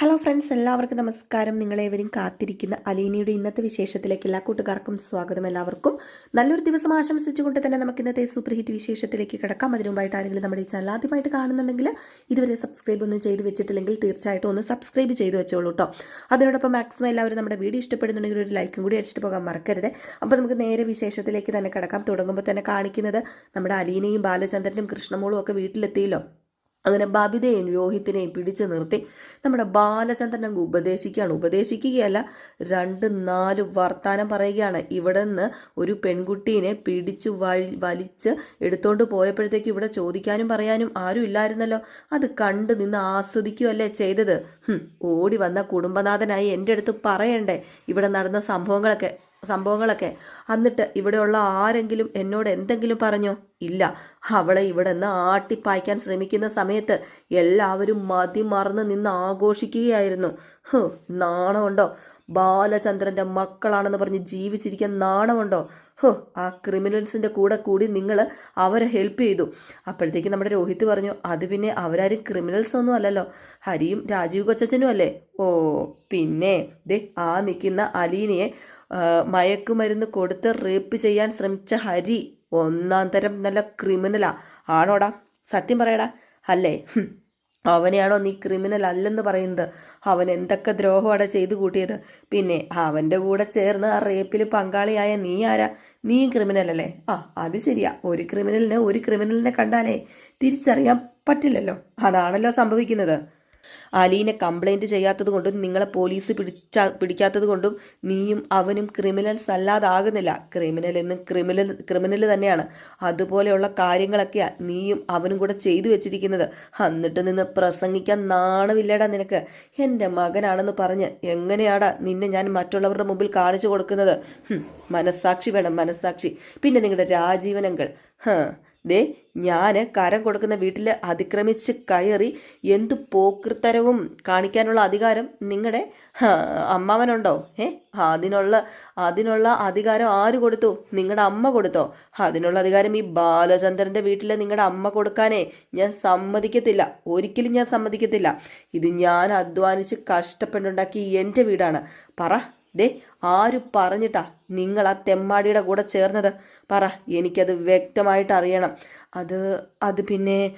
Hello friends എല്ലാവർക്കും നമസ്കാരം. നിങ്ങളേവരും കാത്തിരിക്കുന്ന അലീനയുടെ ഇന്നത്തെ വിശേഷത്തിലേക്ക് എല്ലാ കൂട്ടുകാർക്കും സ്വാഗതം. എല്ലാവർക്കും നല്ലൊരു ദിവസം ആശംസിച്ചുകൊണ്ട് തന്നെ നമുക്ക് ഇന്നത്തെ സൂപ്പർ ഹിറ്റ് വിശേഷത്തിലേക്ക് കിടക്കാം. അതിനു മുമ്പായിട്ട് ആരെങ്കിലും നമ്മുടെ ഈ ചാനൽ ആദ്യമായിട്ട് കാണുന്നുണ്ടെങ്കിൽ ഇതുവരെ സബ്സ്ക്രൈബ് ഒന്നും ചെയ്ത് വെച്ചിട്ടില്ലെങ്കിൽ തീർച്ചയായിട്ടും ഒന്ന് സബ്സ്ക്രൈബ് ചെയ്ത് വെച്ചോളൂ കേട്ടോ അതിനോടൊപ്പം മാക്സിമം എല്ലാവരും നമ്മുടെ വീഡിയോ ഇഷ്ടപ്പെടുന്നുണ്ടെങ്കിൽ ഒരു ലൈക്കും കൂടി അടിച്ചിട്ട് പോകാൻ മറക്കരുത്. അപ്പോൾ നമുക്ക് നേരെ വിശേഷത്തിലേക്ക് തന്നെ കിടക്കാം. തുടങ്ങുമ്പോൾ തന്നെ കാണിക്കുന്നത് നമ്മുടെ അലീനയും ബാലചന്ദ്രനും കൃഷ്ണമോളും ഒക്കെ വീട്ടിലെത്തിയല്ലോ. അങ്ങനെ ബബിതയും രോഹിത്തിനെയും പിടിച്ചു നിർത്തി നമ്മുടെ ബാലചന്ദ്രൻ അങ്ങ് ഉപദേശിക്കുകയാണ്. ഉപദേശിക്കുകയല്ല രണ്ട് നാല് വർത്താനം പറയുകയാണ്. ഇവിടെ നിന്ന് ഒരു പെൺകുട്ടീനെ പിടിച്ചു വഴി വലിച്ച് എടുത്തോണ്ട് പോയപ്പോഴത്തേക്ക് ഇവിടെ ചോദിക്കാനും പറയാനും ആരും ഇല്ലായിരുന്നല്ലോ. അത് കണ്ട് നിന്ന് ആസ്വദിക്കുകയല്ലേ ചെയ്തത്? ഓടി വന്ന കുടുംബനാഥനായി എന്റെ അടുത്ത് പറയണ്ടേ? ഇവിടെ നടന്ന സംഭവങ്ങളൊക്കെ. സംഭവങ്ങളൊക്കെ. എന്നിട്ട് ഇവിടെയുള്ള ആരെങ്കിലും എന്നോട് എന്തെങ്കിലും പറഞ്ഞോ? ഇല്ല. അവളെ ഇവിടെ നിന്ന് ആട്ടിപ്പായ്ക്കാൻ ശ്രമിക്കുന്ന സമയത്ത് എല്ലാവരും മതി മറന്ന് നിന്ന് ആഘോഷിക്കുകയായിരുന്നു. നാണമുണ്ടോ? ബാലചന്ദ്രന്റെ മക്കളാണെന്ന് പറഞ്ഞ് ജീവിച്ചിരിക്കാൻ നാണമുണ്ടോ? ഹോ ആ ക്രിമിനൽസിന്റെ കൂടെ കൂടി നിങ്ങൾ അവരെ ഹെൽപ്പ് ചെയ്തു. അപ്പോഴത്തേക്ക് നമ്മുടെ രോഹിത് പറഞ്ഞു അത് പിന്നെ അവരാരും ക്രിമിനൽസ് ഒന്നും അല്ലല്ലോ. ഹരിയും രാജീവ് കൊച്ചനും അല്ലേ? ഓ പിന്നെ ദേ ആ നിൽക്കുന്ന അലീനയെ മയക്കുമരുന്ന് കൊടുത്ത് റേപ്പ് ചെയ്യാൻ ശ്രമിച്ച ഹരി ഒന്നാം തരം നല്ല ക്രിമിനലാ. ആണോടാ? സത്യം പറയടാ. അല്ലേ. അവനെയാണോ നീ ക്രിമിനൽ അല്ലെന്ന് പറയുന്നത്? അവൻ എന്തൊക്കെ ദ്രോഹമാണ് ചെയ്തു കൂട്ടിയത്? പിന്നെ അവന്റെ കൂടെ ചേർന്ന് ആ റേപ്പിൽ പങ്കാളിയായ നീ ആരാ? നീ ക്രിമിനൽ അല്ലേ? ആ അത് ശരിയാ. ഒരു ക്രിമിനലിനെ ഒരു ക്രിമിനലിനെ കണ്ടാലേ തിരിച്ചറിയാൻ പറ്റില്ലല്ലോ. അതാണല്ലോ സംഭവിക്കുന്നത്. അലീനെ കംപ്ലൈന്റ് ചെയ്യാത്തത് കൊണ്ടും നിങ്ങളെ പോലീസ് പിടിച്ച പിടിക്കാത്തത് കൊണ്ടും നീയും അവനും ക്രിമിനൽസ് അല്ലാതാകുന്നില്ല. ക്രിമിനൽ എന്നും ക്രിമിനൽ ക്രിമിനൽ തന്നെയാണ്. അതുപോലെയുള്ള കാര്യങ്ങളൊക്കെയാണ് നീയും അവനും കൂടെ ചെയ്തു വെച്ചിരിക്കുന്നത്. എന്നിട്ട് നിന്ന് പ്രസംഗിക്കാൻ നാണമില്ലടാ നിനക്ക്. എന്റെ മകനാണെന്ന് പറഞ്ഞ് എങ്ങനെയാടാ നിന്നെ ഞാൻ മറ്റുള്ളവരുടെ മുമ്പിൽ കാണിച്ചു കൊടുക്കുന്നത്? മനസ്സാക്ഷി വേണം മനസ്സാക്ഷി. പിന്നെ നിങ്ങളുടെ രാജീവനങ്ങൾ. ഹ. ദേ ഞാൻ കരം കൊടുക്കുന്ന വീട്ടിൽ അതിക്രമിച്ച് കയറി എന്തു പോക്കൃത്തരവും കാണിക്കാനുള്ള അധികാരം നിങ്ങളുടെ അമ്മാവനുണ്ടോ? ഏ അതിനുള്ള അതിനുള്ള അധികാരം ആര് കൊടുത്തു? നിങ്ങളുടെ അമ്മ കൊടുത്തോ? അതിനുള്ള അധികാരം ഈ ബാലചന്ദ്രന്റെ വീട്ടിലെ നിങ്ങളുടെ അമ്മ കൊടുക്കാനേ ഞാൻ സമ്മതിക്കത്തില്ല. ഒരിക്കലും ഞാൻ സമ്മതിക്കത്തില്ല. ഇത് ഞാൻ അധ്വാനിച്ച് കഷ്ടപ്പെട്ടുണ്ടാക്കി എന്റെ വീടാണ്. പറ ദേ ആര് പറഞ്ഞിട്ടാ നിങ്ങൾ ആ തെമ്മാടിയുടെ കൂടെ ചേർന്നത്. പറ എനിക്കത് വ്യക്തമായിട്ട് അറിയണം. അത് അത് പിന്നെ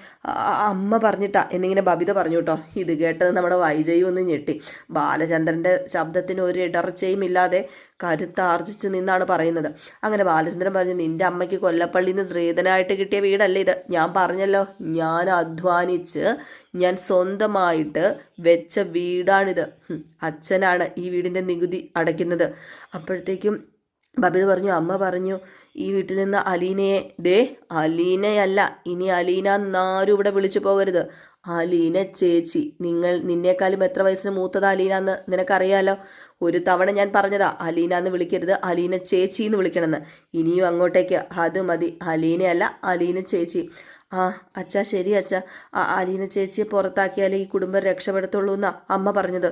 അമ്മ പറഞ്ഞിട്ടാ എന്നിങ്ങനെ ബബിത പറഞ്ഞു കേട്ടോ. ഇത് കേട്ടത് നമ്മുടെ വൈജയും ഒന്ന് ഞെട്ടി. ബാലചന്ദ്രന്റെ ശബ്ദത്തിന് ഒരു ഇടർച്ചയും ഇല്ലാതെ കരുത്താർജിച്ച് നിന്നാണ് പറയുന്നത്. അങ്ങനെ ബാലചന്ദ്രൻ പറഞ്ഞു നിന്റെ അമ്മയ്ക്ക് കൊല്ലപ്പള്ളിയിൽ നിന്ന് ശ്രീധനായിട്ട് കിട്ടിയ വീടല്ലേ ഇത്? ഞാൻ പറഞ്ഞല്ലോ ഞാൻ അധ്വാനിച്ച് ഞാൻ സ്വന്തമായിട്ട് വെച്ച വീടാണിത്. അച്ഛനാണ് ഈ വീടിന്റെ നികുതി അടയ്ക്കുന്നത്. അപ്പോഴത്തേക്കും ബബിത പറഞ്ഞു അമ്മ പറഞ്ഞു ഈ വീട്ടിൽ നിന്ന് അലീനയെ ദേ അലീനയല്ല ഇനി അലീന എന്നാരും ഇവിടെ വിളിച്ചു പോകരുത്. അലീന ചേച്ചി നിങ്ങൾ നിന്നേക്കാളും എത്ര വയസ്സിന് മൂത്തതാ അലീന എന്ന് നിനക്കറിയാലോ? ഒരു തവണ ഞാൻ പറഞ്ഞതാ അലീന എന്ന് വിളിക്കരുത് അലീന ചേച്ചി എന്ന് വിളിക്കണമെന്ന്. ഇനിയും അങ്ങോട്ടേക്ക് അത് മതി അലീനയല്ല അലീന ചേച്ചി. ആ അച്ഛാ ശരി അച്ഛാ. അലീന ചേച്ചിയെ പുറത്താക്കിയാലേ ഈ കുടുംബം രക്ഷപ്പെടത്തുള്ളൂ എന്നാ അമ്മ പറഞ്ഞത്.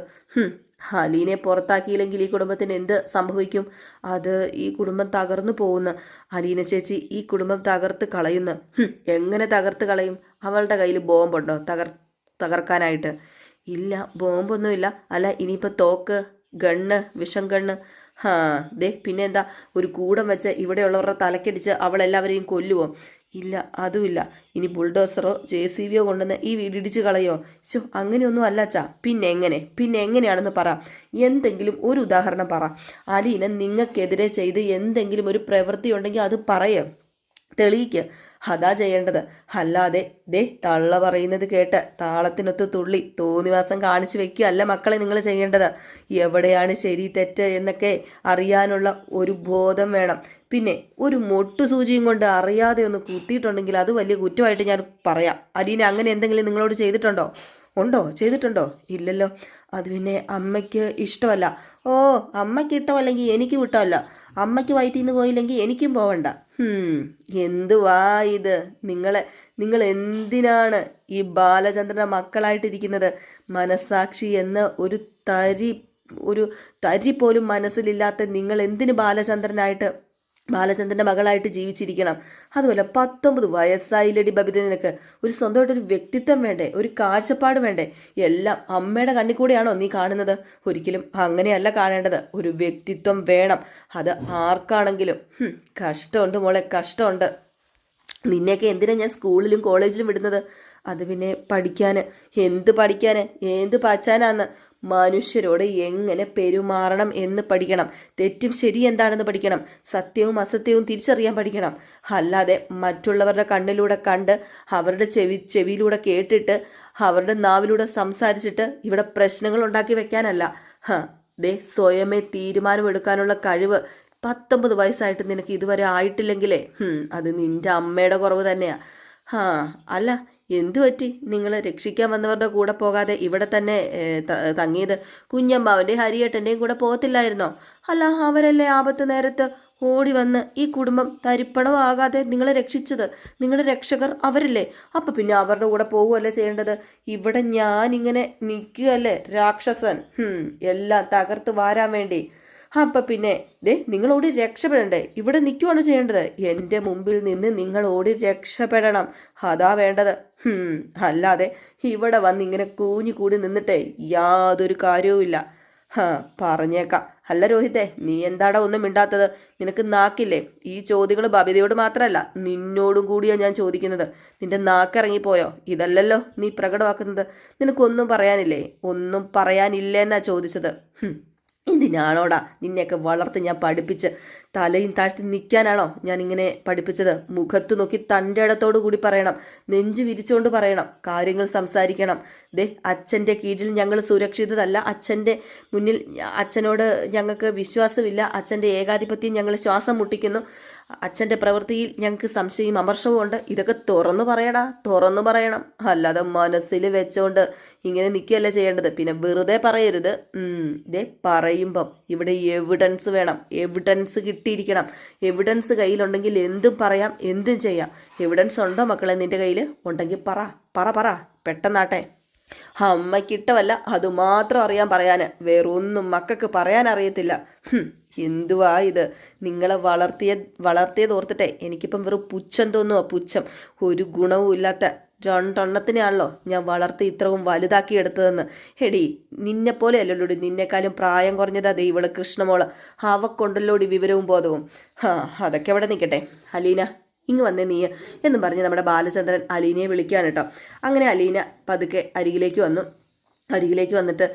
അലീനെ പുറത്താക്കിയില്ലെങ്കിൽ ഈ കുടുംബത്തിന് എന്ത് സംഭവിക്കും? അത് ഈ കുടുംബം തകർന്നു പോകുന്നു. അലീന ചേച്ചി ഈ കുടുംബം തകർത്ത് കളയുന്നു. എങ്ങനെ തകർത്ത് കളയും? അവളുടെ കയ്യിൽ ബോംബുണ്ടോ? തകർ തകർക്കാനായിട്ട്. ഇല്ല ബോംബൊന്നുമില്ല. അല്ല ഇനിയിപ്പോൾ തോക്ക് ഗണ്ണ് വിഷം ഗണ്ണ്. ഹാ ദേ പിന്നെന്താ? ഒരു കൂടം വെച്ച് ഇവിടെയുള്ളവരുടെ തലക്കടിച്ച് അവളെല്ലാവരെയും കൊല്ലുവോ? ഇല്ല അതുമില്ല. ഇനി ബുൾഡോസറോ ജെ സി വിയോ കൊണ്ടുവന്ന് ഈ വീടിടിച്ച് കളയോ? ശോ അങ്ങനെയൊന്നും അല്ല അച്ഛാ. പിന്നെ എങ്ങനെ? പിന്നെ എങ്ങനെയാണെന്ന് പറ. എന്തെങ്കിലും ഒരു ഉദാഹരണം പറ. അലീന നിങ്ങൾക്കെതിരെ ചെയ്ത് എന്തെങ്കിലും ഒരു പ്രവൃത്തി ഉണ്ടെങ്കിൽ അത് പറയേ. തെളിയിക്ക്. അതാ ചെയ്യേണ്ടത്. അല്ലാതെ ദേ തള്ള പറയുന്നത് കേട്ട് താളത്തിനൊത്ത് തുള്ളി തോന്നിവാസം കാണിച്ചു വെക്കുക അല്ല മക്കളെ നിങ്ങൾ ചെയ്യേണ്ടത്. എവിടെയാണ് ശരി തെറ്റ് എന്നൊക്കെ അറിയാനുള്ള ഒരു ബോധം വേണം. പിന്നെ ഒരു മൊട്ടു സൂചിയും കൊണ്ട് അറിയാതെ ഒന്ന് കുത്തിയിട്ടുണ്ടെങ്കിൽ അത് വലിയ കുറ്റമായിട്ട് ഞാൻ പറയാം. അലീന അങ്ങനെ എന്തെങ്കിലും നിങ്ങളോട് ചെയ്തിട്ടുണ്ടോ? ഉണ്ടോ? ചെയ്തിട്ടുണ്ടോ? ഇല്ലല്ലോ. അത് പിന്നെ അമ്മയ്ക്ക് ഇഷ്ടമല്ല. ഓ അമ്മയ്ക്ക് ഇഷ്ടമല്ലെങ്കിൽ എനിക്ക് വിട്ടമല്ല അമ്മയ്ക്ക് വയറ്റിൽ നിന്ന് പോയില്ലെങ്കിൽ എനിക്കും പോവണ്ട. എന്തുവാ ഇത്? നിങ്ങളെ നിങ്ങൾ എന്തിനാണ് ഈ ബാലചന്ദ്രന്റെ മക്കളായിട്ടിരിക്കുന്നത്? മനസാക്ഷി എന്ന ഒരു തരി ഒരു തരി പോലും മനസ്സിലില്ലാത്ത നിങ്ങൾ എന്തിന് ബാലചന്ദ്രനായിട്ട് ബാലചന്ദ്രന്റെ മകളായിട്ട് ജീവിച്ചിരിക്കണം. അതുപോലെ പത്തൊമ്പത് വയസ്സായില്ലടി ബബിത നിനക്ക്? ഒരു സ്വന്തമായിട്ടൊരു വ്യക്തിത്വം വേണ്ടേ? ഒരു കാഴ്ചപ്പാട് വേണ്ടേ? എല്ലാം അമ്മയുടെ കണ്ണിൽ കൂടെയാണോ നീ കാണുന്നത്? ഒരിക്കലും അങ്ങനെയല്ല കാണേണ്ടത്. ഒരു വ്യക്തിത്വം വേണം. അത് ആർക്കാണെങ്കിലും. കഷ്ടമുണ്ട് മോളെ കഷ്ടമുണ്ട്. നിന്നെയൊക്കെ എന്തിനാ ഞാൻ സ്കൂളിലും കോളേജിലും വിടുന്നത്? അത് പിന്നെ പഠിക്കാൻ എന്ത് പഠിക്കാൻ എന്ത് പച്ചാനാന്ന്? മനുഷ്യരോട് എങ്ങനെ പെരുമാറണം എന്ന് പഠിക്കണം. തെറ്റും ശരി എന്താണെന്ന് പഠിക്കണം. സത്യവും അസത്യവും തിരിച്ചറിയാൻ പഠിക്കണം. അല്ലാതെ മറ്റുള്ളവരുടെ കണ്ണിലൂടെ കണ്ട് അവരുടെ ചെവി ചെവിയിലൂടെ കേട്ടിട്ട് അവരുടെ നാവിലൂടെ സംസാരിച്ചിട്ട് ഇവിടെ പ്രശ്നങ്ങൾ ഉണ്ടാക്കി വെക്കാനല്ല. ദേ സ്വയമേ തീരുമാനമെടുക്കാനുള്ള കഴിവ് പത്തൊമ്പത് വയസ്സായിട്ട് നിനക്ക് ഇതുവരെ ആയിട്ടില്ലെങ്കിലേ? അത് നിന്റെ അമ്മയുടെ കുറവ് തന്നെയാ. ഹാ അല്ല എന്തു പറ്റി? നിങ്ങൾ രക്ഷിക്കാൻ വന്നവരുടെ കൂടെ പോകാതെ ഇവിടെ തന്നെ തങ്ങിയത് കുഞ്ഞമ്മാവന്റെയും ഹരിയേട്ടന്റെയും കൂടെ പോകത്തില്ലായിരുന്നോ? അല്ല അവരല്ലേ ആപത്ത് നേരത്ത് ഓടി വന്ന് ഈ കുടുംബം തരിപ്പണമാകാതെ നിങ്ങളെ രക്ഷിച്ചത്? നിങ്ങളുടെ രക്ഷകർ അവരല്ലേ? അപ്പം പിന്നെ അവരുടെ കൂടെ പോവുകയല്ലേ ചെയ്യേണ്ടത്? ഇവിടെ ഞാനിങ്ങനെ നിൽക്കുകയല്ലേ രാക്ഷസൻ? എല്ലാം തകർത്ത് വാരാൻ വേണ്ടി. അപ്പം പിന്നെ ദേ നിങ്ങളോടി രക്ഷപ്പെടണ്ടേ. ഇവിടെ നിൽക്കുവാണ് ചെയ്യേണ്ടത്. എന്റെ മുമ്പിൽ നിന്ന് നിങ്ങൾ ഓടി രക്ഷപ്പെടണം. അതാ വേണ്ടത്. അല്ലാതെ ഇവിടെ വന്ന് ഇങ്ങനെ കൂഞ്ഞു കൂടി നിന്നിട്ടേ യാതൊരു കാര്യവുമില്ല ഹാ പറഞ്ഞേക്കാം. അല്ല രോഹിതേ നീ എന്താടാ ഒന്നും മിണ്ടാത്തത്? നിനക്ക് നാക്കില്ലേ? ഈ ചോദ്യങ്ങൾ ബബിതയോട് മാത്രമല്ല നിന്നോടും കൂടിയാ ഞാൻ ചോദിക്കുന്നത്. നിന്റെ നാക്കിറങ്ങിപ്പോയോ? ഇതല്ലല്ലോ നീ പ്രകടമാക്കുന്നത്. നിനക്കൊന്നും പറയാനില്ലേ? ഒന്നും പറയാനില്ലെന്നാ ചോദിച്ചത്. എന്തിനാണോടാ നിന്നെയൊക്കെ വളർത്ത് ഞാൻ പഠിപ്പിച്ച് തലയും താഴ്ത്തി നിൽക്കാനാണോ ഞാൻ ഇങ്ങനെ പഠിപ്പിച്ചത്? മുഖത്ത് നോക്കി തന്റെ ഇടത്തോടു കൂടി പറയണം. നെഞ്ചു വിരിച്ചുകൊണ്ട് പറയണം. കാര്യങ്ങൾ സംസാരിക്കണം. ദേ അച്ഛന്റെ കീഴിൽ ഞങ്ങൾ സുരക്ഷിതതല്ല. അച്ഛന്റെ മുന്നിൽ അച്ഛനോട് ഞങ്ങൾക്ക് വിശ്വാസമില്ല. അച്ഛന്റെ ഏകാധിപത്യം ഞങ്ങൾ ശ്വാസം മുട്ടിക്കുന്നു. അച്ഛന്റെ പ്രവൃത്തിയിൽ ഞങ്ങൾക്ക് സംശയം അമർഷവും ഉണ്ട്. ഇതൊക്കെ തുറന്നു പറയടാ തുറന്നു പറയണം. അല്ലാതെ മനസ്സിൽ വെച്ചോണ്ട് ഇങ്ങനെ നിൽക്കുകയല്ല ചെയ്യേണ്ടത്. പിന്നെ വെറുതെ പറയരുത്. ഇതേ പറയുമ്പം ഇവിടെ എവിഡൻസ് വേണം. എവിഡൻസ് കിട്ടിയിരിക്കണം. എവിഡൻസ് കയ്യിലുണ്ടെങ്കിൽ എന്തും പറയാം എന്തും ചെയ്യാം. എവിഡൻസ് ഉണ്ടോ മക്കളെ നിന്റെ കയ്യിൽ ഉണ്ടെങ്കിൽ പറ. പറ പറ. പെട്ടെന്നാട്ടെ. അമ്മയ്ക്കിട്ടവല്ല അതുമാത്രം അറിയാൻ പറയാൻ വേറൊന്നും മക്കൾക്ക് പറയാൻ അറിയത്തില്ല. എന്തുവാ ഇത്? നിങ്ങളെ വളർത്തിയ വളർത്തിയത് ഓർത്തിട്ടെ എനിക്കിപ്പം വെറും പുച്ഛം തോന്നുവാ പുച്ഛം. ഒരു ഗുണവും ഇല്ലാത്ത രണ്ടെണ്ണത്തിനെയാണല്ലോ ഞാൻ വളർത്തി ഇത്രയും വലുതാക്കി എടുത്തതെന്ന്. എടി നിന്നെപ്പോലെ അല്ലല്ലോടി നിന്നെക്കാളും പ്രായം കുറഞ്ഞതാ ദേ ഇവൾ കൃഷ്ണമോൾ. അവക്കൊണ്ടല്ലോടി വിവരവും ബോധവും. ആ അതൊക്കെ അവിടെ നിൽക്കട്ടെ അലീന. ഇങ്ങ് വന്നേ നീ എന്നും പറഞ്ഞ് നമ്മുടെ ബാലചന്ദ്രൻ അലീനയെ വിളിക്കുകയാണ് കേട്ടോ. അങ്ങനെ അലീന പതുക്കെ അരികിലേക്ക് വന്നു. അരികിലേക്ക് വന്നിട്ട്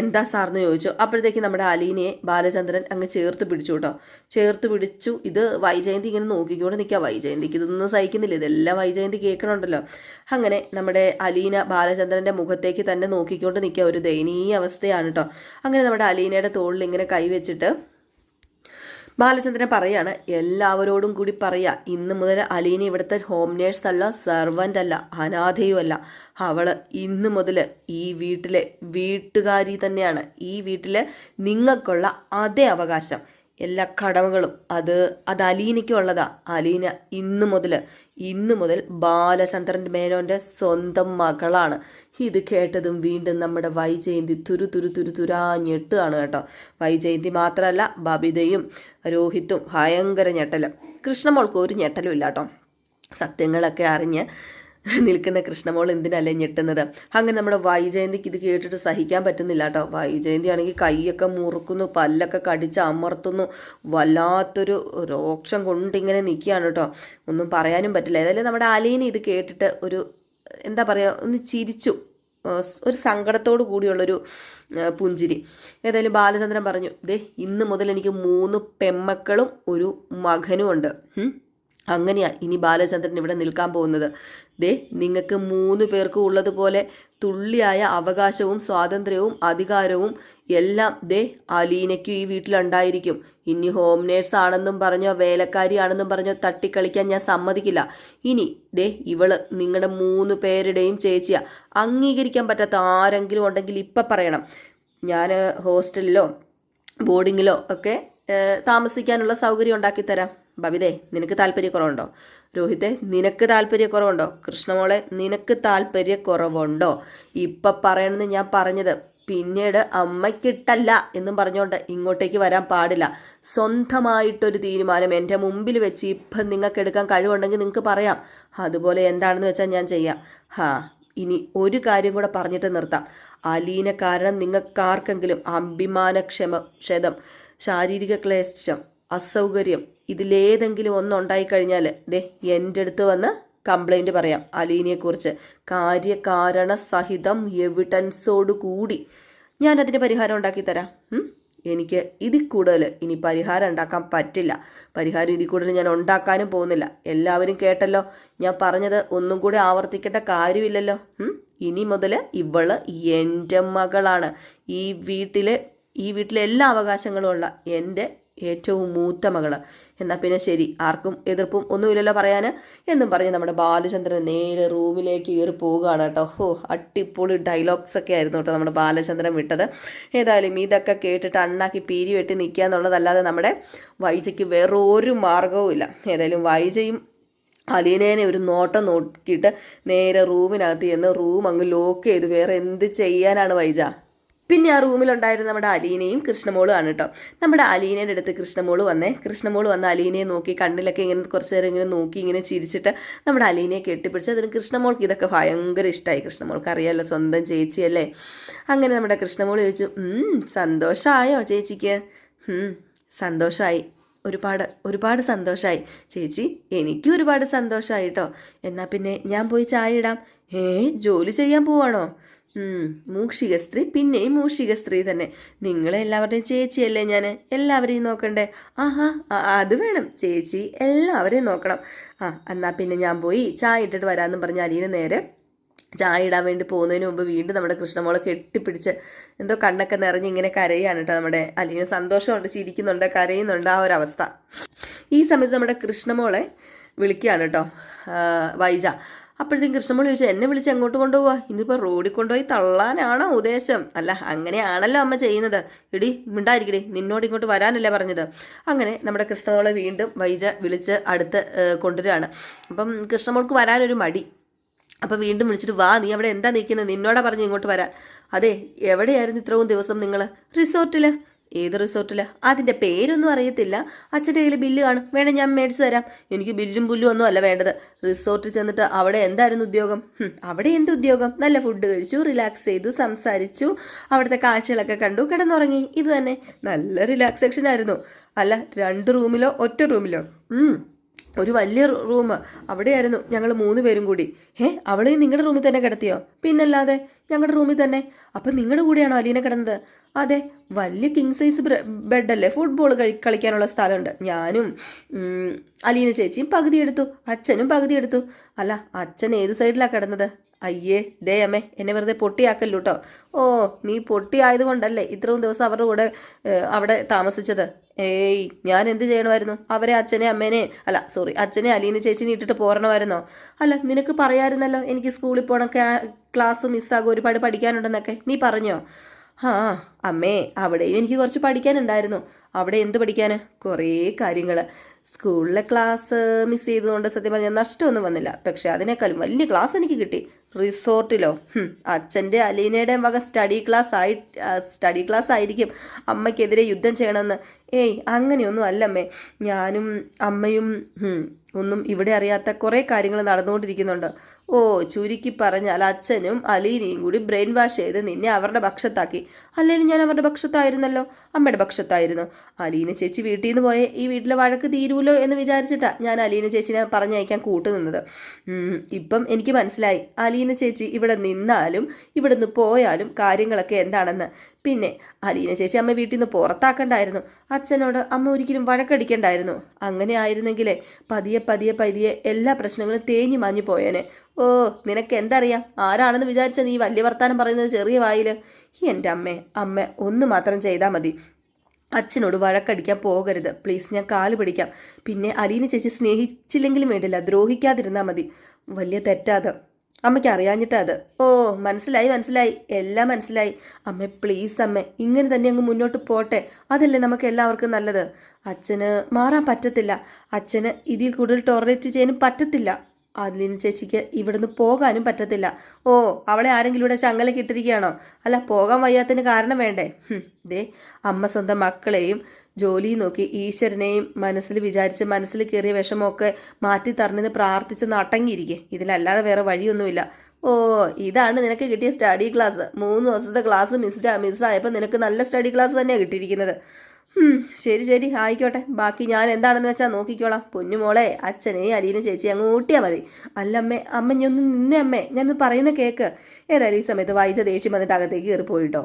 എന്താ സാറിന് ചോദിച്ചു. അപ്പോഴത്തേക്ക് നമ്മുടെ അലീനയെ ബാലചന്ദ്രൻ അങ്ങ് ചേർത്ത് പിടിച്ചു കേട്ടോ. ചേർത്ത് പിടിച്ചു. ഇത് വൈജയന്തി ഇങ്ങനെ നോക്കിക്കൊണ്ട് നിൽക്കുക വൈജയന്തിക്ക് ഇതൊന്നും സഹിക്കുന്നില്ല. ഇതെല്ലാം വൈജയന്തി കേൾക്കണുണ്ടല്ലോ. അങ്ങനെ നമ്മുടെ അലീന ബാലചന്ദ്രന്റെ മുഖത്തേക്ക് തന്നെ നോക്കിക്കൊണ്ട് നിൽക്കുക ഒരു ദയനീയ അവസ്ഥയാണ് കേട്ടോ. അങ്ങനെ നമ്മുടെ അലീനയുടെ തോളിൽ ഇങ്ങനെ കൈവച്ചിട്ട് ബാലചന്ദ്രൻ പറയാണ് എല്ലാവരോടും കൂടി പറയുക ഇന്ന് മുതൽ അലീന ഇവിടുത്തെ ഹോം നേഴ്സ് അല്ല സെർവന്റ് അല്ല അനാഥയും അല്ല അവൾ ഇന്ന് മുതൽ ഈ വീട്ടിലെ വീട്ടുകാരി തന്നെയാണ്. ഈ വീട്ടിൽ നിങ്ങൾക്കുള്ള അതേ അവകാശം. എല്ലാ കടമകളും അത് അത് അലീനയ്ക്കുള്ളതാ. അലീന ഇന്ന് മുതൽ ഇന്ന് മുതൽ ബാലചന്ദ്രൻ മേനോന്റെ സ്വന്തം മകളാണ്. ഇത് കേട്ടതും വീണ്ടും നമ്മുടെ വൈജയന്തി തുരു തുരു തുരു തുരാ ഞെട്ടുകയാണ് കേട്ടോ. വൈജയന്തി മാത്രമല്ല ബബിതയും രോഹിത്തും ഭയങ്കര ഞെട്ടലും. കൃഷ്ണമോൾക്ക് ഒരു ഞെട്ടലും ഇല്ല കേട്ടോ. സത്യങ്ങളൊക്കെ അറിഞ്ഞ് നിൽക്കുന്ന കൃഷ്ണമോൾ എന്തിനല്ലേ ഞെട്ടുന്നത്? അങ്ങനെ നമ്മുടെ വൈജയന്തിക്ക് ഇത് കേട്ടിട്ട് സഹിക്കാൻ പറ്റുന്നില്ല കേട്ടോ. വൈജയന്തി ആണെങ്കിൽ കൈയൊക്കെ മുറുക്കുന്നു പല്ലൊക്കെ കടിച്ച് അമർത്തുന്നു. വല്ലാത്തൊരു രോക്ഷം കൊണ്ടിങ്ങനെ നിൽക്കുകയാണ് കേട്ടോ. ഒന്നും പറയാനും പറ്റില്ല. ഏതായാലും നമ്മുടെ അലീന ഇത് കേട്ടിട്ട് ഒരു എന്താ പറയുക ഒന്ന് ചിരിച്ചു. ഒരു സങ്കടത്തോടു കൂടിയുള്ളൊരു പുഞ്ചിരി. ഏതായാലും ബാലചന്ദ്രൻ പറഞ്ഞു ദേ ഇന്ന് മുതൽ എനിക്ക് മൂന്ന് പെമ്മക്കളും ഒരു മകനും ഉണ്ട് ഉം. അങ്ങനെയാ ഇനി ബാലചന്ദ്രൻ ഇവിടെ നിൽക്കാൻ പോകുന്നത്. ദേ നിങ്ങൾക്ക് മൂന്ന് പേർക്കും ഉള്ളതുപോലെ തുള്ളിയായ അവകാശവും സ്വാതന്ത്ര്യവും അധികാരവും എല്ലാം ദേ അലീനയ്ക്കും ഈ വീട്ടിലുണ്ടായിരിക്കും. ഇനി ഹോം നേഴ്സ് ആണെന്നും പറഞ്ഞോ വേലക്കാരിയാണെന്നും പറഞ്ഞോ തട്ടിക്കളിക്കാൻ ഞാൻ സമ്മതിക്കില്ല. ഇനി ദേ ഇവൾ നിങ്ങളുടെ മൂന്ന് പേരുടെയും ചേച്ചിയാ. അംഗീകരിക്കാൻ പറ്റാത്ത ആരെങ്കിലും ഉണ്ടെങ്കിൽ ഇപ്പം പറയണം. ഞാൻ ഹോസ്റ്റലിലോ ബോർഡിങ്ങിലോ ഒക്കെ താമസിക്കാനുള്ള സൗകര്യം ഉണ്ടാക്കി തരാം ബബിതേ നിനക്ക് താല്പര്യക്കുറവുണ്ടോ? രോഹിത്തെ നിനക്ക് താല്പര്യക്കുറവുണ്ടോ? കൃഷ്ണമോളെ നിനക്ക് താല്പര്യക്കുറവുണ്ടോ? ഇപ്പം പറയണമെന്ന് ഞാൻ പറഞ്ഞത് പിന്നീട് അമ്മയ്ക്കിട്ടല്ല എന്നും പറഞ്ഞുകൊണ്ട് ഇങ്ങോട്ടേക്ക് വരാൻ പാടില്ല. സ്വന്തമായിട്ടൊരു തീരുമാനം എന്റെ മുമ്പിൽ വെച്ച് ഇപ്പം നിങ്ങൾക്ക് എടുക്കാൻ കഴിവുണ്ടെങ്കിൽ നിങ്ങൾക്ക് പറയാം. അതുപോലെ എന്താണെന്ന് വെച്ചാൽ ഞാൻ ചെയ്യാം. ഹാ ഇനി ഒരു കാര്യം കൂടെ പറഞ്ഞിട്ട് നിർത്താം. അലീന കാരണം നിങ്ങൾക്കാർക്കെങ്കിലും അഭിമാനക്ഷമ ക്ഷതം ശാരീരിക ക്ലേശം അസൗകര്യം ഇതിലേതെങ്കിലും ഒന്നുണ്ടായിക്കഴിഞ്ഞാൽ ദേ എന്റെ അടുത്ത് വന്ന് കംപ്ലൈന്റ് പറയാം. അലീനയെക്കുറിച്ച്. കാര്യകാരണ സഹിതം എവിഡൻസോട് കൂടി ഞാനതിന് പരിഹാരം ഉണ്ടാക്കി തരാം. എനിക്ക് ഇതിൽ കൂടുതൽ ഇനി പരിഹാരം ഉണ്ടാക്കാൻ പറ്റില്ല. പരിഹാരം ഇതിൽ കൂടുതൽ ഞാൻ ഉണ്ടാക്കാനും പോകുന്നില്ല. എല്ലാവരും കേട്ടല്ലോ? ഞാൻ പറഞ്ഞത് ഒന്നും കൂടി ആവർത്തിക്കേണ്ട കാര്യമില്ലല്ലോ. ഇനി മുതൽ ഇവൾ എന്റെ മകളാണ്. ഈ വീട്ടിലെ ഈ വീട്ടിലെ എല്ലാ അവകാശങ്ങളും ഉള്ള എന്റെ ഏറ്റവും മൂത്ത മകൾ. എന്നാൽ പിന്നെ ശരി ആർക്കും എതിർപ്പും ഒന്നുമില്ലല്ലോ പറയാൻ എന്നും പറഞ്ഞ് നമ്മുടെ ബാലചന്ദ്രൻ നേരെ റൂമിലേക്ക് കയറി പോവുകയാണ് കേട്ടോ. ഓ അടിപൊളി ഡയലോഗ്സ് ഒക്കെ ആയിരുന്നു കേട്ടോ നമ്മുടെ ബാലചന്ദ്രൻ വിട്ടത്. ഏതായാലും ഇതൊക്കെ കേട്ടിട്ട് അണ്ണാക്കി പീരി വെട്ടി നിൽക്കുക എന്നുള്ളതല്ലാതെ നമ്മുടെ വൈജയ്ക്ക് വേറൊരു മാർഗവും ഇല്ല. ഏതായാലും വൈജയും അലീനേനെ ഒരു നോട്ടം നോക്കിയിട്ട് നേരെ റൂമിനകത്ത് ചെന്ന് റൂം അങ്ങ് ലോക്ക് ചെയ്ത് വേറെ എന്ത് ചെയ്യാനാണ് വൈജ? പിന്നെ ആ റൂമിലുണ്ടായിരുന്ന നമ്മുടെ അലീനയും കൃഷ്ണമോളും ആണ് കേട്ടോ. നമ്മുടെ അലീനയുടെ അടുത്ത് കൃഷ്ണമോൾ വന്നേ. കൃഷ്ണമോൾ വന്ന് അലീനയെ നോക്കി കണ്ണിലൊക്കെ ഇങ്ങനെ കുറച്ച് നേരം ഇങ്ങനെ നോക്കി ഇങ്ങനെ ചിരിച്ചിട്ട് നമ്മുടെ അലീനയെ കെട്ടിപ്പിടിച്ച് അതിന് കൃഷ്ണമോൾക്ക് ഇതൊക്കെ ഭയങ്കര ഇഷ്ടമായി കൃഷ്ണമോൾക്ക് അറിയാമല്ലോ സ്വന്തം ചേച്ചിയല്ലേ അങ്ങനെ നമ്മുടെ കൃഷ്ണമോൾ ചോദിച്ചു "ഉം, സന്തോഷമായോ ചേച്ചിക്ക്? സന്തോഷമായി ഒരുപാട് ഒരുപാട് സന്തോഷമായി ചേച്ചി എനിക്കും ഒരുപാട് സന്തോഷമായി കേട്ടോ എന്നാൽ പിന്നെ ഞാൻ പോയി ചായ ഇടാം. ഏ ജോലി ചെയ്യാൻ പോവാണോ? മൂഷിക സ്ത്രീ പിന്നെയും മൂഷിക സ്ത്രീ തന്നെ. നിങ്ങളെ എല്ലാവരുടെയും ചേച്ചിയല്ലേ ഞാൻ എല്ലാവരെയും നോക്കണ്ടേ? ആഹാ അത് വേണം. ചേച്ചി എല്ലാവരെയും നോക്കണം. ആ എന്നാൽ പിന്നെ ഞാൻ പോയി ചായ ഇട്ടിട്ട് വരാമെന്നും പറഞ്ഞ് അലീന നേരെ ചായ ഇടാൻ വേണ്ടി പോകുന്നതിന് മുമ്പ് വീണ്ടും നമ്മുടെ കൃഷ്ണമോളെ കെട്ടിപ്പിടിച്ച് എന്തോ കണ്ണൊക്കെ നിറഞ്ഞ് ഇങ്ങനെ കരയാണ് കേട്ടോ നമ്മുടെ അലീന. സന്തോഷമുണ്ട് ചിരിക്കുന്നുണ്ട് കരയുന്നുണ്ട് ആ ഒരവസ്ഥ. ഈ സമയത്ത് നമ്മുടെ കൃഷ്ണമോളെ വിളിക്കുകയാണ് കേട്ടോ വൈജ. അപ്പോഴത്തേക്കും കൃഷ്ണമൂളി ചോദിച്ചു എന്നെ വിളിച്ച് എങ്ങോട്ട് കൊണ്ടുപോവാ? ഇനിയിപ്പോൾ റോഡിൽ കൊണ്ടുപോയി തള്ളാനാണോ ഉദ്ദേശം? അല്ല അങ്ങനെയാണല്ലോ അമ്മ ചെയ്യുന്നത്. ഇടി മിണ്ടായിരിക്കടി നിന്നോട് ഇങ്ങോട്ട് വരാനല്ലേ പറഞ്ഞത്. അങ്ങനെ നമ്മുടെ കൃഷ്ണമോളെ വീണ്ടും വൈജ വിളിച്ച് അടുത്ത് കൊണ്ടുവരികയാണ്. അപ്പം കൃഷ്ണമോൾക്ക് വരാനൊരു മടി. അപ്പം വീണ്ടും വിളിച്ചിട്ട് വാ നീ അവിടെ എന്താ നിൽക്കുന്നത് നിന്നോടാ പറഞ്ഞ് ഇങ്ങോട്ട് വരാൻ. അതെ എവിടെയായിരുന്നു ഇത്രയും ദിവസം നിങ്ങൾ റിസോർട്ടിൽ ഏത് റിസോർട്ടിലാ? അതിന്റെ പേരൊന്നും അറിയത്തില്ല. അച്ഛന്റെ കയ്യിൽ ബില്ല് കാണും. വേണേ ഞാൻ മേടിച്ച് തരാം. എനിക്ക് ബില്ലും പുല്ലും ഒന്നും അല്ല വേണ്ടത്. റിസോർട്ടിൽ ചെന്നിട്ട് അവിടെ എന്തായിരുന്നു ഉദ്യോഗം? അവിടെ എന്ത് ഉദ്യോഗം? നല്ല ഫുഡ് കഴിച്ചു റിലാക്സ് ചെയ്തു സംസാരിച്ചു. അവിടുത്തെ കാഴ്ചകളൊക്കെ കണ്ടു കിടന്നുറങ്ങി. ഇത് തന്നെ നല്ല റിലാക്സേഷൻ ആയിരുന്നു. അല്ല രണ്ട് റൂമിലോ ഒറ്റ റൂമിലോ. ഒരു വലിയ റൂം അവിടെയായിരുന്നു ഞങ്ങൾ മൂന്ന് പേരും കൂടി. ഏ അവളെ നിങ്ങളുടെ റൂമിൽ തന്നെ കിടത്തിയോ? പിന്നല്ലാതെ ഞങ്ങളുടെ റൂമിൽ തന്നെ. അപ്പം നിങ്ങളുടെ കൂടെയാണോ അലീന കിടന്നത്? അതെ വലിയ കിങ് സൈസ് ബെഡല്ലേ ഫുട്ബോൾ കളി കളിക്കാനുള്ള സ്ഥലമുണ്ട്. ഞാനും അലീന ചേച്ചിയും പകുതി എടുത്തു. അച്ഛനും പകുതി എടുത്തു. അല്ല അച്ഛൻ ഏത് സൈഡിലാണ് കിടന്നത്? അയ്യേ ദേ അമ്മേ എന്നെ വെറുതെ പൊട്ടിയാക്കല്ലോ കേട്ടോ ഓ നീ പൊട്ടിയായതുകൊണ്ടല്ലേ ഇത്രയും ദിവസം അവരുടെ കൂടെ അവിടെ താമസിച്ചത്? ഏയ് ഞാൻ എന്ത് ചെയ്യണമായിരുന്നു? അവരെ അച്ഛനെ അമ്മേനെ അല്ല സോറി അച്ഛനെ അലീനെ ചേച്ചിനെ ഇട്ടിട്ട് പോരണമായിരുന്നോ? അല്ല നിനക്ക് പറയായിരുന്നല്ലോ എനിക്ക് സ്കൂളിൽ പോകണം ക്ലാസ് മിസ്സാകും ഒരുപാട് പഠിക്കാനുണ്ടെന്നൊക്കെ. നീ പറഞ്ഞോ? ആ അമ്മേ അവിടെയും എനിക്ക് കുറച്ച് പഠിക്കാനുണ്ടായിരുന്നു. അവിടെ എന്ത് പഠിക്കാൻ കുറേ കാര്യങ്ങൾ സ്കൂളിലെ ക്ലാസ് മിസ് ചെയ്തതുകൊണ്ട് സത്യം പറഞ്ഞാൽ നഷ്ടമൊന്നും വന്നില്ല. പക്ഷെ അതിനേക്കാളും വലിയ ക്ലാസ് എനിക്ക് കിട്ടി. റിസോർട്ടിലോ അച്ഛന്റെ അലീനയുടെയും വക സ്റ്റഡി ക്ലാസ് ആയി സ്റ്റഡി ക്ലാസ് ആയിരിക്കും അമ്മയ്ക്കെതിരെ യുദ്ധം ചെയ്യണമെന്ന്. ഏയ് അങ്ങനെയൊന്നും അല്ലമ്മേ. ഞാനും അമ്മയും ഒന്നും ഇവിടെ അറിയാത്ത കുറേ കാര്യങ്ങൾ നടന്നുകൊണ്ടിരിക്കുന്നുണ്ട്. ഓ ചുരുക്കി പറഞ്ഞാൽ അച്ഛനും അലീനയും കൂടി ബ്രെയിൻ വാഷ് ചെയ്ത് നിന്നെ അവരുടെ പക്ഷത്താക്കി. അല്ലെങ്കിൽ ഞാൻ അവരുടെ പക്ഷത്തായിരുന്നല്ലോ? അമ്മയുടെ പക്ഷത്തായിരുന്നു. അലീന ചേച്ചി വീട്ടിൽ നിന്ന് പോയ ഈ വീട്ടിലെ വഴക്ക് തീരുമല്ലോ എന്ന് വിചാരിച്ചിട്ടാ ഞാൻ അലീന ചേച്ചിനെ പറഞ്ഞയക്കാൻ കൂട്ടു നിന്നത് ഇപ്പം എനിക്ക് മനസ്സിലായി. അലീന ചേച്ചി ഇവിടെ നിന്നാലും ഇവിടെ നിന്ന് പോയാലും കാര്യങ്ങളൊക്കെ എന്താണെന്ന്. പിന്നെ അലീന ചേച്ചി അമ്മ വീട്ടിൽ നിന്ന് പുറത്താക്കണ്ടായിരുന്നു. അച്ഛനോട് അമ്മ ഒരിക്കലും വഴക്കടിക്കണ്ടായിരുന്നു. അങ്ങനെ ആയിരുന്നെങ്കിലേ പതിയെ പതിയെ പതിയെ എല്ലാ പ്രശ്നങ്ങളും തേഞ്ഞു മാഞ്ഞു പോയേനെ. ഓ നിനക്ക് എന്തറിയാം? ആരാണെന്ന് വിചാരിച്ച നീ വലിയ വർത്താനം പറയുന്നത് ചെറിയ വായിൽ എന്റെ അമ്മേ അമ്മ ഒന്ന് മാത്രം ചെയ്താൽ മതി. അച്ഛനോട് വഴക്കടിക്കാൻ പോകരുത്. പ്ലീസ് ഞാൻ കാൽ പിടിക്കാം. പിന്നെ അലീന ചേച്ചി സ്നേഹിച്ചില്ലെങ്കിലും വേണ്ടില്ല. ദ്രോഹിക്കാതിരുന്നാൽ മതി. വലിയ തെറ്റാത് അമ്മയ്ക്ക് അറിയാഞ്ഞിട്ടാ അത്. ഓ മനസ്സിലായി മനസ്സിലായി. എല്ലാം മനസ്സിലായി. അമ്മ പ്ലീസ് അമ്മ ഇങ്ങനെ തന്നെ അങ്ങ് മുന്നോട്ട് പോട്ടെ. അതല്ലേ നമുക്ക് എല്ലാവർക്കും നല്ലത്. അച്ഛന് മാറാൻ പറ്റത്തില്ല. അച്ഛന് ഇതിൽ കൂടുതൽ ടോളറേറ്റ് ചെയ്യാനും പറ്റത്തില്ല. അതിലിന് ചേച്ചിക്ക് ഇവിടുന്ന് പോകാനും പറ്റത്തില്ല. ഓ അവളെ ആരെങ്കിലും ഇവിടെ ചങ്ങല ഇട്ടിരിക്കുകയാണോ? അല്ല പോകാൻ വയ്യാത്തതിന് കാരണം വേണ്ടേ? ദേ അമ്മ സ്വന്തം മക്കളെയും ജോലി നോക്കി ഈശ്വരനെയും മനസ്സിൽ വിചാരിച്ച് മനസ്സിൽ കയറിയ വിഷമമൊക്കെ മാറ്റി തറഞ്ഞെന്ന് പ്രാർത്ഥിച്ചൊന്ന് അടങ്ങിയിരിക്കെ. ഇതിലല്ലാതെ വേറെ വഴിയൊന്നുമില്ല. ഓ ഇതാണ് നിനക്ക് കിട്ടിയ സ്റ്റഡി ക്ലാസ്. മൂന്ന് ദിവസത്തെ ക്ലാസ് മിസ് മിസ്സായപ്പോൾ നിനക്ക് നല്ല സ്റ്റഡി ക്ലാസ് തന്നെയാണ് കിട്ടിയിരിക്കുന്നത്. ശരി ശരി ആയിക്കോട്ടെ. ബാക്കി ഞാൻ എന്താണെന്ന് വെച്ചാൽ നോക്കിക്കോളാം. പൊന്നുമോളെ അച്ഛനെയും അരിയിലും ചേച്ചി അങ്ങ് ഊട്ടിയാൽ മതി. അല്ല അമ്മേ അമ്മ ഞാൻ ഒന്ന് നിന്നേ അമ്മേ. ഞാനൊന്ന് പറയുന്ന കേക്ക്. ഏതായാലും ഈ സമയത്ത് വായിച്ച ദേഷ്യം വന്നിട്ട് അകത്തേക്ക് കയറി പോയിട്ടോ.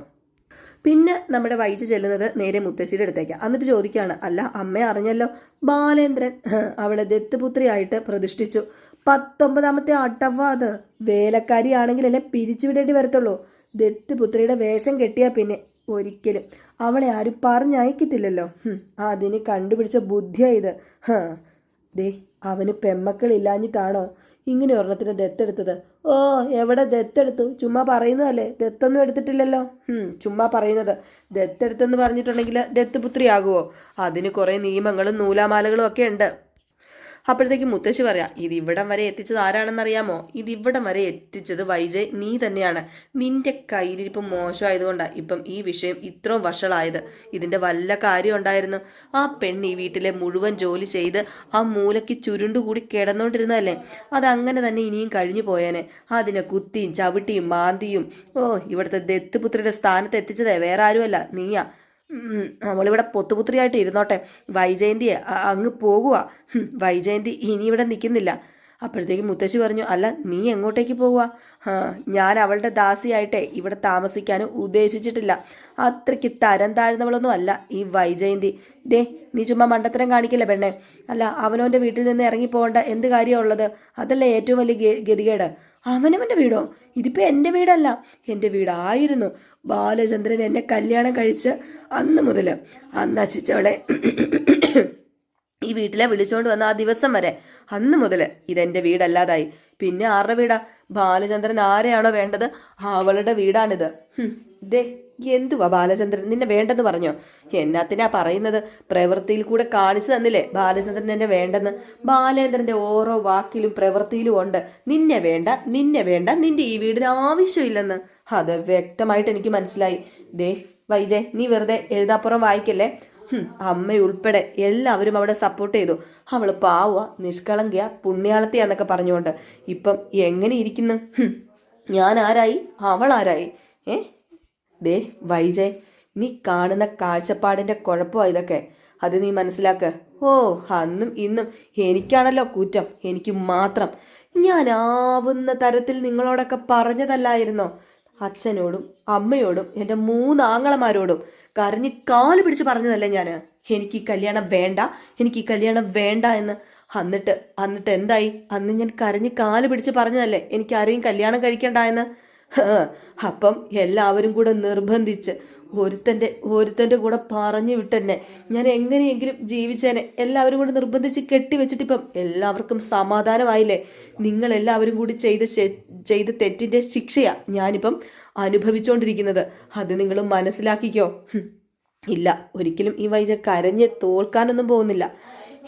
പിന്നെ നമ്മുടെ വൈജ് ചെല്ലുന്നത് നേരെ മുത്തശ്ശിയുടെ അടുത്തേക്ക്. എന്നിട്ട് ചോദിക്കുകയാണ് അല്ല അമ്മ അറിഞ്ഞല്ലോ ബാലേന്ദ്രൻ അവളെ ദത്തുപുത്രിയായിട്ട് പ്രതിഷ്ഠിച്ചു. പത്തൊമ്പതാമത്തെ അട്ടവ അത്. വേലക്കാരിയാണെങ്കിലല്ലേ പിരിച്ചുവിടേണ്ടി വരത്തുള്ളൂ. ദത്തുപുത്രിയുടെ വേഷം കെട്ടിയാൽ പിന്നെ ഒരിക്കലും. അവളെ ആരും പറഞ്ഞയക്കത്തില്ലല്ലോ. അതിന് കണ്ടുപിടിച്ച ബുദ്ധിയാ ഇത്. ഹാ ദേ അവന് പെമ്മക്കളില്ലാഞ്ഞിട്ടാണോ ഇങ്ങനെ ഒരെണ്ണത്തിന് ദത്തെടുത്തത്? ഓ എവിടെ ദത്തെടുത്തു? ചുമ്മാ പറയുന്നതല്ലേ? ദത്തൊന്നും എടുത്തിട്ടില്ലല്ലോ. ചുമ്മാ പറയുന്നത്. ദത്തെടുത്തെന്ന് പറഞ്ഞിട്ടുണ്ടെങ്കിൽ ദത്ത് പുത്രിയാകുമോ അതിന് കുറേ നിയമങ്ങളും നൂലാമാലകളും ഒക്കെ ഉണ്ട്. അപ്പോഴത്തേക്ക് മുത്തശ്ശി പറയാം ഇത് ഇവിടം വരെ എത്തിച്ചത് ആരാണെന്നറിയാമോ? ഇത് ഇവിടം വരെ എത്തിച്ചത് വൈജയ്. നീ തന്നെയാണ്. നിന്റെ കയ്യിലിരിപ്പ് മോശമായതുകൊണ്ടാണ് ഇപ്പം ഈ വിഷയം ഇത്രയും വഷളായത്. ഇതിന്റെ വല്ല കാര്യം ഉണ്ടായിരുന്നു? ആ പെണ്ണ് ഈ വീട്ടിലെ മുഴുവൻ ജോലി ചെയ്ത് ആ മൂലയ്ക്ക് ചുരുണ്ടുകൂടി കിടന്നുകൊണ്ടിരുന്നതല്ലേ അതങ്ങനെ തന്നെ ഇനിയും കഴിഞ്ഞു പോയേനെ. അതിനെ കുത്തിയും ചവിട്ടിയും മാന്തിയും ഓ ഇവിടുത്തെ ദത്തുപുത്രിയുടെ സ്ഥാനത്ത് എത്തിച്ചതേ. വേറെ ആരുമല്ല നീയാ. ഉം, അവളിവിടെ പൊത്തുപുത്രിയായിട്ട് ഇരുന്നോട്ടെ. വൈജയന്തിയെ അങ്ങ് പോകുക വൈജയന്തി ഇനി ഇവിടെ നിൽക്കുന്നില്ല. അപ്പോഴത്തേക്ക് മുത്തശ്ശി പറഞ്ഞു അല്ല നീ എങ്ങോട്ടേക്ക് പോവുക ഞാൻ അവളുടെ ദാസിയായിട്ടേ ഇവിടെ താമസിക്കാനും ഉദ്ദേശിച്ചിട്ടില്ല. അത്രയ്ക്ക് തരം താഴ്ന്നവളൊന്നും അല്ല ഈ വൈജയന്തി. ദേ നീ ചുമ്മാ മണ്ടത്തരം കാണിക്കില്ല പെണ്ണെ. അല്ല അവനോന്റെ വീട്ടിൽ നിന്ന് ഇറങ്ങിപ്പോകേണ്ട എന്ത് കാര്യമുള്ളത് അതല്ലേ ഏറ്റവും വലിയ ഗതികേട്. അവനവന്റെ വീടോ? ഇതിപ്പോൾ എന്റെ വീടല്ല. എന്റെ വീടായിരുന്നു. ബാലചന്ദ്രൻ എന്നെ കല്യാണം കഴിച്ച് അന്ന് മുതൽ. അന്ന് അച്ഛിച്ചവളെ ഈ വീട്ടിലെ വിളിച്ചുകൊണ്ട് വന്ന ആ ദിവസം വരെ അന്ന് മുതൽ ഇതെന്റെ വീടല്ലാതായി. പിന്നെ ആരുടെ വീടാ? ബാലചന്ദ്രൻ ആരെയാണോ വേണ്ടത്? അവളുടെ വീടാണിത്. ദേ. എന്തുവാ ബാലചന്ദ്രൻ? നിന്നെ വേണ്ടെന്ന് പറഞ്ഞോ? എന്നാത്തിനാ പറയുന്നത്? പ്രവൃത്തിയിൽ കൂടെ കാണിച്ചു തന്നില്ലേ ബാലചന്ദ്രൻ എന്നെ വേണ്ടെന്ന്? ബാലേന്ദ്രന്റെ ഓരോ വാക്കിലും പ്രവൃത്തിയിലും ഉണ്ട്. നിന്നെ വേണ്ട നിന്നെ വേണ്ട നിന്റെ ഈ വീടിന് ആവശ്യമില്ലെന്ന്. അത് വ്യക്തമായിട്ട് എനിക്ക് മനസ്സിലായി. ദേ വൈജയ് നീ വെറുതെ എഴുതാപ്പുറം വായിക്കല്ലേ? അമ്മ ഉൾപ്പെടെ എല്ലാവരും അവിടെ സപ്പോർട്ട് ചെയ്തു. അവൾ പാവ നിഷ്കളങ്കിയ പുണ്യാളത്തിയാന്നൊക്കെ പറഞ്ഞുകൊണ്ട്. ഇപ്പം എങ്ങനെ ഇരിക്കുന്നു? ഞാൻ ആരായി? അവൾ ആരായി ഏ? ദേ വൈജയ് നീ കാണുന്ന കാഴ്ചപ്പാടിന്റെ കുഴപ്പമാണ് ഇതൊക്കെ. അത് നീ മനസ്സിലാക്ക്. ഓ അന്നും ഇന്നും എനിക്കാണല്ലോ കുറ്റം. എനിക്ക് മാത്രം. ഞാൻ ആവുന്ന തരത്തിൽ നിങ്ങളോടൊക്കെ പറഞ്ഞതല്ലായിരുന്നോ? അച്ഛനോടും അമ്മയോടും എന്റെ മൂന്നാങ്ങളമാരോടും കരഞ്ഞ് കാൽ പിടിച്ച് പറഞ്ഞതല്ലേ ഞാൻ എനിക്ക് ഈ കല്യാണം വേണ്ട എനിക്ക് ഈ കല്യാണം വേണ്ട എന്ന്. എന്നിട്ട് എന്നിട്ട് എന്തായി? അന്ന് ഞാൻ കരഞ്ഞ് കാൽ പിടിച്ച് പറഞ്ഞതല്ലേ? എനിക്ക് ആരെയും കല്യാണം കഴിക്കണ്ട എന്ന്. അപ്പം എല്ലാവരും കൂടെ നിർബന്ധിച്ച് ഒരുത്തന്റെ ഒരുത്തന്റെ കൂടെ പറഞ്ഞു വിട്ടെന്നെ. ഞാൻ എങ്ങനെയെങ്കിലും ജീവിച്ചേനെ. എല്ലാവരും കൂടെ നിർബന്ധിച്ച് കെട്ടിവെച്ചിട്ടിപ്പം എല്ലാവർക്കും സമാധാനമായില്ലേ? നിങ്ങളെല്ലാവരും കൂടി ചെയ്ത ചെയ്ത തെറ്റിന്റെ ശിക്ഷയാണ് ഞാനിപ്പം അനുഭവിച്ചുകൊണ്ടിരിക്കുന്നത് അത് നിങ്ങൾ മനസ്സിലാക്കിക്കോ. ഇല്ല ഒരിക്കലും ഈ വൈജ കരഞ്ഞ് തോൽക്കാനൊന്നും പോകുന്നില്ല.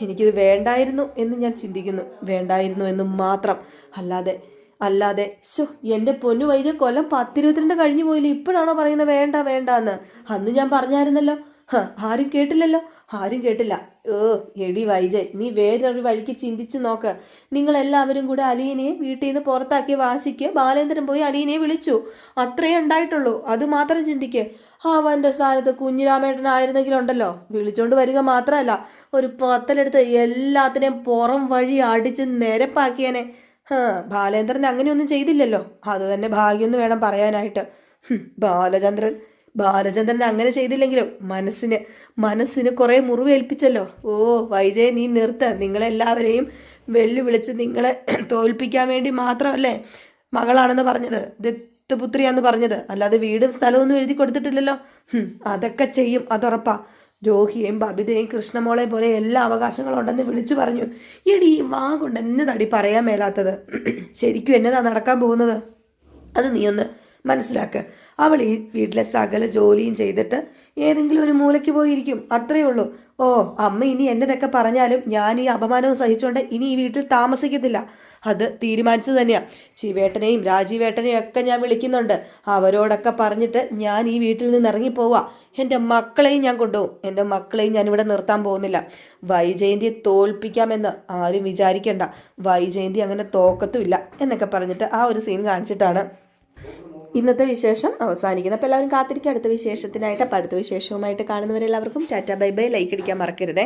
എനിക്കിത് വേണ്ടായിരുന്നു എന്ന് ഞാൻ ചിന്തിക്കുന്നു. വേണ്ടായിരുന്നു എന്ന് മാത്രം. അല്ലാതെ അല്ലാതെ ശോ എന്റെ പൊന്നു വൈദ്യ കൊല്ലം പത്തിരുപത്തിരണ്ട് കഴിഞ്ഞു പോയില്ലേ ഇപ്പോഴാണോ പറയുന്നത് വേണ്ട വേണ്ട എന്ന് അന്ന് ഞാൻ പറഞ്ഞായിരുന്നല്ലോ. ആരും കേട്ടില്ലല്ലോ. ആരും കേട്ടില്ല. ഏ എടി വൈജയ് നീ വേറൊരു വഴിക്ക് ചിന്തിച്ച് നോക്ക്. നിങ്ങൾ എല്ലാവരും കൂടെ അലീനെ വീട്ടിൽ നിന്ന് പുറത്താക്കിയ വാശിക്ക് ബാലേന്ദ്രൻ പോയി അലീനെ വിളിച്ചു. അത്രയേ ഉണ്ടായിട്ടുള്ളൂ. അത് മാത്രം ചിന്തിക്ക്. അവന്റെ സ്ഥാനത്ത് കുഞ്ഞിരാമേട്ടനായിരുന്നെങ്കിലുണ്ടല്ലോ വിളിച്ചോണ്ട് വരിക മാത്രമല്ല ഒരു പത്തലെടുത്ത് എല്ലാത്തിനെയും പുറം വഴി അടിച്ച് നിരപ്പാക്കിയനെ. ബാലേന്ദ്രൻ അങ്ങനെയൊന്നും ചെയ്തില്ലല്ലോ. അത് തന്നെ ഭാഗ്യമെന്ന് വേണം പറയാനായിട്ട്. ബാലചന്ദ്രൻ. ബാലചന്ദ്രൻ അങ്ങനെ ചെയ്തില്ലെങ്കിലും മനസ്സിന് മനസ്സിന് കുറേ മുറിവേൽപ്പിച്ചല്ലോ ഓ വൈജയ നീ നിർത്ത്. നിങ്ങളെല്ലാവരെയും വെല്ലുവിളിച്ച് നിങ്ങളെ തോൽപ്പിക്കാൻ വേണ്ടി മാത്രമല്ലേ മകളാണെന്ന് പറഞ്ഞത്. ദത്തപുത്രിയാന്ന് പറഞ്ഞത്. അല്ലാതെ വീടും സ്ഥലമൊന്നും എഴുതി കൊടുത്തിട്ടില്ലല്ലോ. അതൊക്കെ ചെയ്യും. അതുറപ്പാ. രോഹിയെയും ബബിതയും കൃഷ്ണമോളെ പോലെ എല്ലാ അവകാശങ്ങളും ഉണ്ടെന്ന് വിളിച്ചു പറഞ്ഞു. എടി വാ കൊണ്ട് എന്നതടി പറയാൻ മേലാത്തത്. ശരിക്കും എന്നതാ നടക്കാൻ പോകുന്നത്? അത് നീ ഒന്ന് മനസ്സിലാക്ക്. അവൾ ഈ വീട്ടിലെ സകല ജോലിയും ചെയ്തിട്ട് ഏതെങ്കിലും ഒരു മൂലയ്ക്ക് പോയിരിക്കും. അത്രയേ ഉള്ളൂ. ഓ അമ്മ ഇനി എന്നതൊക്കെ പറഞ്ഞാലും ഞാൻ ഈ അപമാനവും സഹിച്ചുകൊണ്ട് ഇനി ഈ വീട്ടിൽ താമസിക്കത്തില്ല. അത് തീരുമാനിച്ചു തന്നെയാണ് ശിവേട്ടനെയും രാജീവേട്ടനെയും ഒക്കെ ഞാൻ വിളിക്കുന്നുണ്ട്. അവരോടൊക്കെ പറഞ്ഞിട്ട് ഞാൻ ഈ വീട്ടിൽ നിന്ന് ഇറങ്ങിപ്പോവാ. എന്റെ മക്കളെയും ഞാൻ കൊണ്ടുപോകും. എന്റെ മക്കളെയും ഞാൻ ഇവിടെ നിർത്താൻ പോകുന്നില്ല. വൈജയന്തിയെ തോൽപ്പിക്കാമെന്ന് ആരും വിചാരിക്കേണ്ട. വൈജയന്തി അങ്ങനെ തോക്കത്തുമില്ല എന്നൊക്കെ പറഞ്ഞിട്ട് ആ ഒരു സീൻ കാണിച്ചിട്ടാണ് ഇന്നത്തെ വിശേഷം അവസാനിക്കുന്നത് അപ്പോൾ എല്ലാവരും കാത്തിരിക്കുക അടുത്ത വിശേഷത്തിനായിട്ട് അപ്പോൾ അടുത്ത വിശേഷവുമായിട്ട് കാണുന്നവരെല്ലാവർക്കും ta ta bye bye. Like അടിക്കാൻ മറക്കരുതേ.